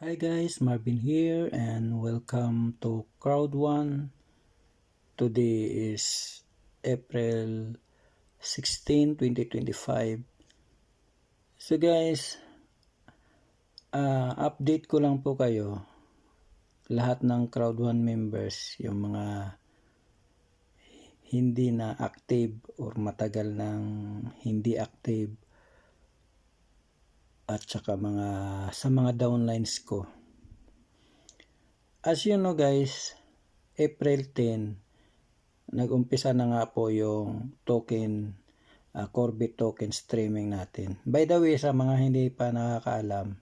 Hi guys, Marvin here and welcome to Crowd One. Today is April 16, 2025. So guys, ah, update ko lang po kayo. Lahat ng Crowd One members, yung mga hindi na active or matagal nang hindi active at saka mga sa mga downlines ko. As you know guys, April 10 nag-umpisa na nga po yung token uh, Corbit token streaming natin. By the way, sa mga hindi pa nakakaalam,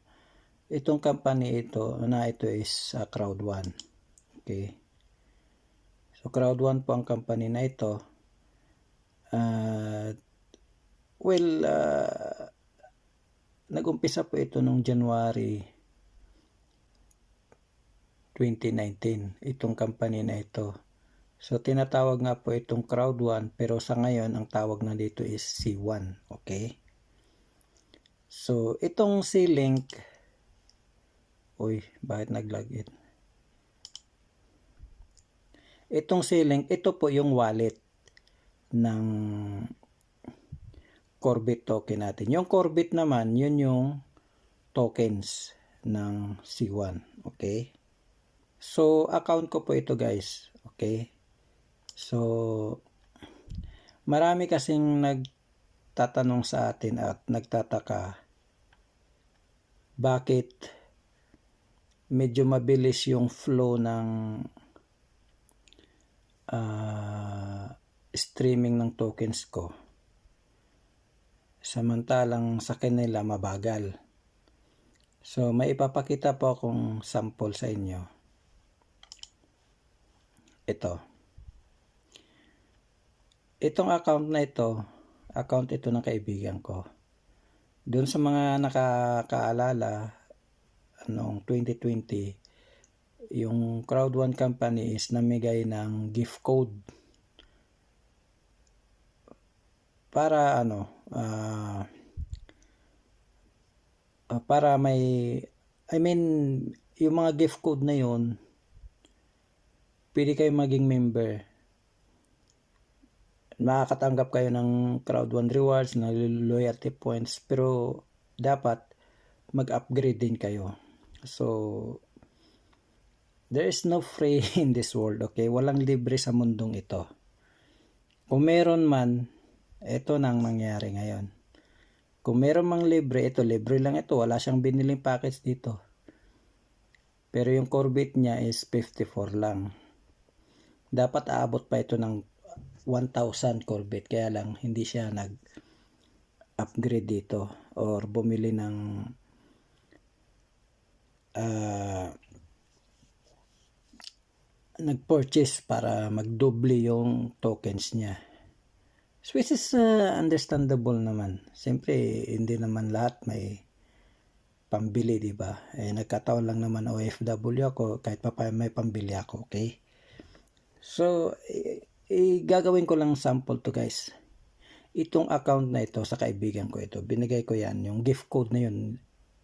itong company ito na ito is uh, Crowd1. Okay. So Crowd1 po ang company na ito. Uh, well, uh, nag-umpisa po ito noong January 2019, itong company na ito. So, tinatawag nga po itong Crowd 1, pero sa ngayon, ang tawag na dito is C1. Okay? So, itong C-Link, uy, bakit nag-login? Itong C-Link, ito po yung wallet ng Corbit token natin. Yung Corbit naman, yun yung tokens ng C1. Okay? So, account ko po ito guys. Okay? So, marami kasing nagtatanong sa atin at nagtataka bakit medyo mabilis yung flow ng uh, streaming ng tokens ko samantalang sa kanila mabagal. So, may ipapakita po akong sample sa inyo. Ito. Itong account na ito, account ito ng kaibigan ko. Doon sa mga nakakaalala, noong 2020, yung Crowd1 company is namigay ng gift code para ano uh, uh, para may I mean yung mga gift code na yon pwede kayo maging member. Makakatanggap kayo ng crowd one rewards na loyalty points pero dapat mag-upgrade din kayo. So there is no free in this world okay? Walang libre sa mundong ito. Kung meron man ito nang mangyari ngayon. Kung meron mang libre, ito libre lang ito. Wala siyang biniling package dito. Pero yung Corvette niya is 54 lang. Dapat aabot pa ito ng 1,000 Corvette. Kaya lang hindi siya nag upgrade dito or bumili ng uh, nag-purchase para magdoble yung tokens niya. Which is uh, understandable naman. Siyempre, hindi naman lahat may pambili, di ba? Eh, nagkataon lang naman OFW ako, kahit pa may pambili ako, okay? So, i- gagawin ko lang sample to guys. Itong account na ito, sa kaibigan ko ito, binigay ko yan, yung gift code na yun,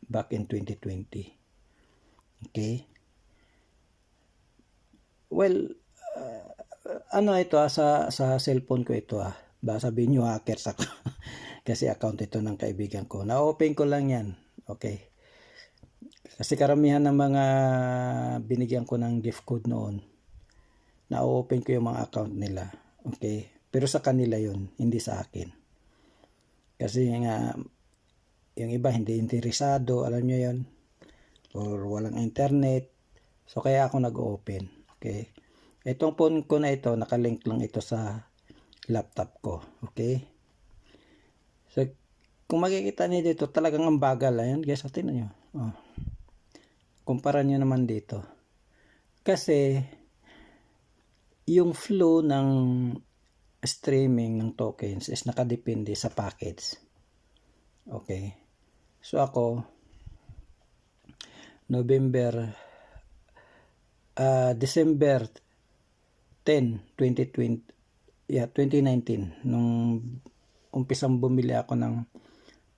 back in 2020. Okay? Well, uh, ano ito ah, sa, sa cellphone ko ito ah ba sabihin nyo hackers ako. Kasi account ito ng kaibigan ko. Na-open ko lang yan. Okay. Kasi karamihan ng mga binigyan ko ng gift code noon na-open ko yung mga account nila. Okay? Pero sa kanila yon hindi sa akin. Kasi nga yung iba hindi interesado. Alam nyo yon or walang internet. So kaya ako nag-open. Okay? Itong phone ko na ito nakalink lang ito sa laptop ko. Okay? So, kung makikita niyo dito, talagang ang bagal. Ayan, guys, tingnan nyo. Oh. Kumpara nyo naman dito. Kasi, yung flow ng streaming ng tokens is nakadepende sa package. Okay. So, ako, November, uh, December 10, 2020, yeah, 2019 nung umpisang bumili ako ng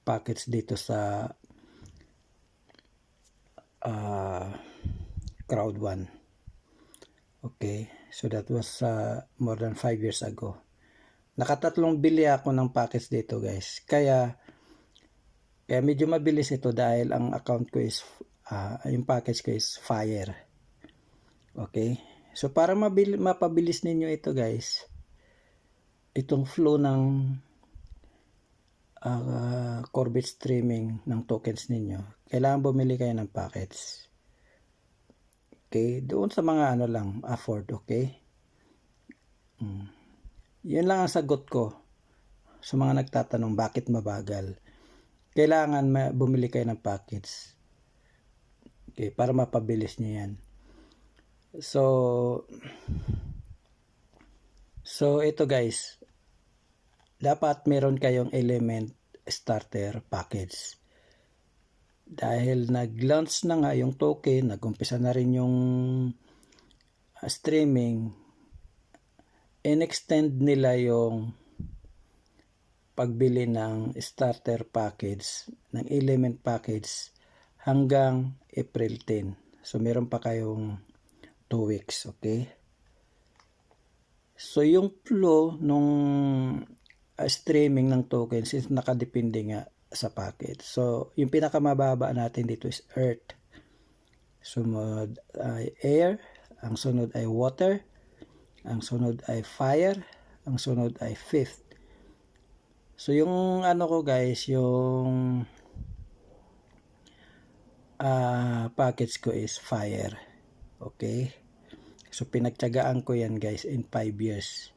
packets dito sa uh, Crowd 1. Okay, so that was uh, more than 5 years ago. Nakatatlong bili ako ng package dito guys. Kaya, kaya medyo mabilis ito dahil ang account ko is, uh, yung package ko is fire. Okay, so para mabil mapabilis ninyo ito guys, itong flow ng uh, Corbett streaming ng tokens ninyo, kailangan bumili kayo ng packets. Okay, doon sa mga ano lang, afford, okay? Hmm. Yan lang ang sagot ko sa mga nagtatanong bakit mabagal. Kailangan bumili kayo ng packets. Okay, para mapabilis niyo yan. So, so ito guys, dapat meron kayong element starter package. Dahil nag-launch na nga yung token, nag-umpisa na rin yung uh, streaming, in-extend nila yung pagbili ng starter package, ng element package hanggang April 10. So meron pa kayong 2 weeks, okay? So yung flow nung uh, streaming ng tokens is nakadepende nga sa packet. So yung pinakamababa natin dito is earth. Sunod ay air, ang sunod ay water, ang sunod ay fire, ang sunod ay fifth. So yung ano ko guys, yung uh, package ko is fire. Okay? So pinagtyagaan ko yan guys in 5 years.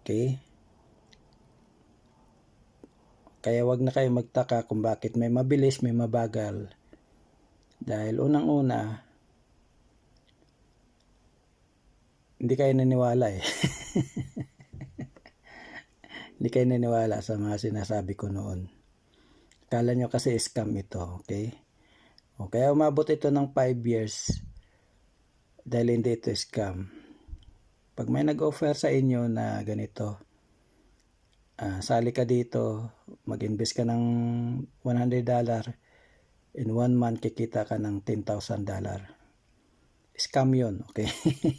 Okay? Kaya wag na kayo magtaka kung bakit may mabilis, may mabagal. Dahil unang-una, hindi kayo naniwala eh. hindi kayo naniwala sa mga sinasabi ko noon. Kala nyo kasi scam ito, okay? O, kaya umabot ito ng 5 years dahil hindi ito scam. Pag may nag-offer sa inyo na ganito, uh, sali ka dito, mag-invest ka ng $100 in one month kikita ka ng $10,000 scam yun okay?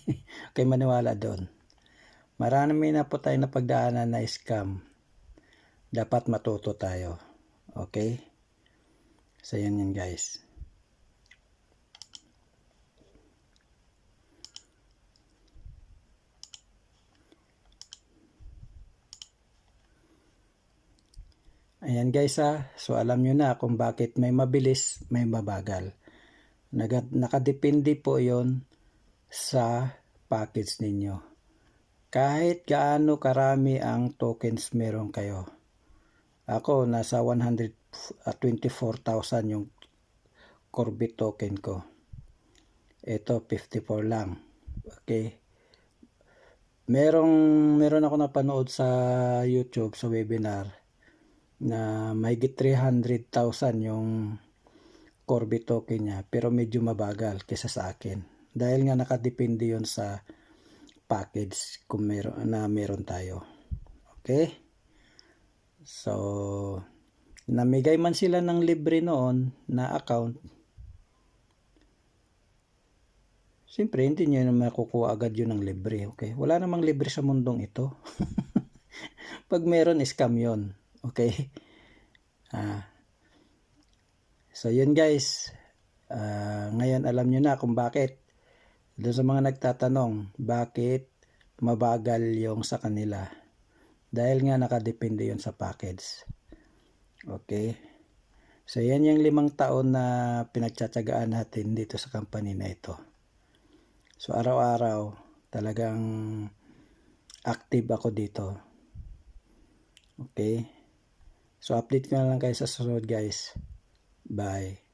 Okay maniwala doon. Marami na po tayo na pagdaanan na scam. Dapat matuto tayo okay? So yan yan guys Ayan guys ha, so alam nyo na kung bakit may mabilis, may mabagal. Nag nakadepende po yon sa package ninyo. Kahit gaano karami ang tokens meron kayo. Ako, nasa 124,000 yung Corbit token ko. Ito, 54 lang. Okay. Merong, meron ako napanood sa YouTube, sa webinar na mahigit 300,000 yung Corby token niya pero medyo mabagal kesa sa akin dahil nga nakadepende yon sa package kung meron, na meron tayo okay so namigay man sila ng libre noon na account Siyempre, hindi nyo na makukuha agad yun ng libre. Okay? Wala namang libre sa mundong ito. Pag meron, scam yun. Okay? Ah. So, yun guys. Uh, ngayon, alam nyo na kung bakit. Doon sa mga nagtatanong, bakit mabagal yung sa kanila. Dahil nga nakadepende yun sa package. Okay? So, yan yung limang taon na pinagtsatsagaan natin dito sa company na ito. So, araw-araw, talagang active ako dito. Okay? So, update ko na lang kayo sa sunod guys. Bye.